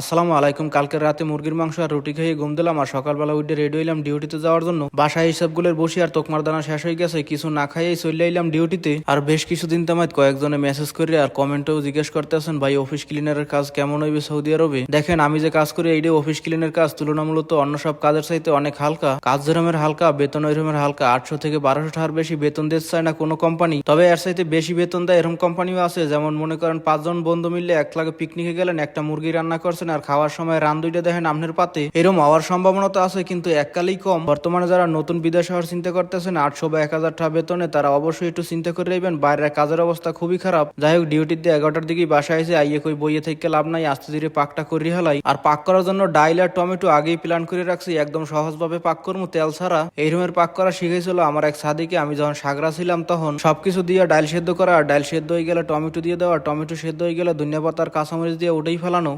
আসসালামু আলাইকুম। কালকের রাতে মুরগির মাংস আর রুটি খেয়ে ঘুম দিলাম আর সকালবেলা উঠে রেডি হইলাম ডিউটিতে যাওয়ার জন্য। বাসায় হিসাবগুলোর বসে আর তোকমার দানা শেষ হয়ে গেছে, কিছু না খাইয়েই চলে আইলাম ডিউটিতে। আর বেশ কিছুদিন তামাত কয়েকজনে মেসেজ করে আর কমেন্টেও জিজ্ঞেস করতেছেন, ভাই অফিস ক্লিনারের কাজ কেমন হইবে সৌদি আরবে? দেখেন, আমি যে কাজ করি এইটাই অফিস ক্লিনের কাজ তুলনামূলত অন্য সব কাজের চাইতে অনেক হালকা। কাজ যেরমের হালকা, বেতন ওইরমের হালকা। আটশো থেকে বারোশো টাকার বেশি বেতন দিতে চায় না কোনো কোম্পানি তবে এর চাইতে বেশি বেতন দেয় এরকম কোম্পানিও আছে। যেমন মনে করেন, পাঁচজন বন্ধু মিললে এক লাখে পিকনিকে গেলেন, একটা মুরগি রান্না করছেন আর খাওয়ার সময় রান দুইটা দেখেন আমনের পাতে। এরকম হওয়ার সম্ভাবনা তো আছে, কিন্তু এককালেই কম। বর্তমানে যারা নতুন বিদেশ হওয়ার চিন্তা করতেছেন, আটশো বা এক হাজার টাকা বেতনে, তারা অবশ্যই একটু চিন্তা করে রাখবেন বাইরের কাজের অবস্থা খুবই খারাপ। যাই হোক ডিউটির দিয়ে এগারোটার দিকেই বাসায় এসে আইয়ে কই বইয়ে থেকে লাভ নাই, আস্তে ধীরে পাকটা করি হেলাই আর পাক করার জন্য ডাইল আর টমেটো আগেই প্ল্যান করে রাখছি, একদম সহজভাবে পাক করব তেল ছাড়া। এই রুমের পাক করা শিখেছিল আমার এক সাদিকে, আমি যখন সাগরা ছিলাম তখন। সবকিছু দিয়ে ডাইল সেদ্ধ করা ডাইল সেদ্ধ হয়ে গেলে টমেটো দিয়ে দেওয়া, টমেটো সেদ্ধ হয়ে গেলে ধনিয়া পাতার কাঁচামরিচ দিয়ে ওটাই ফেলানো।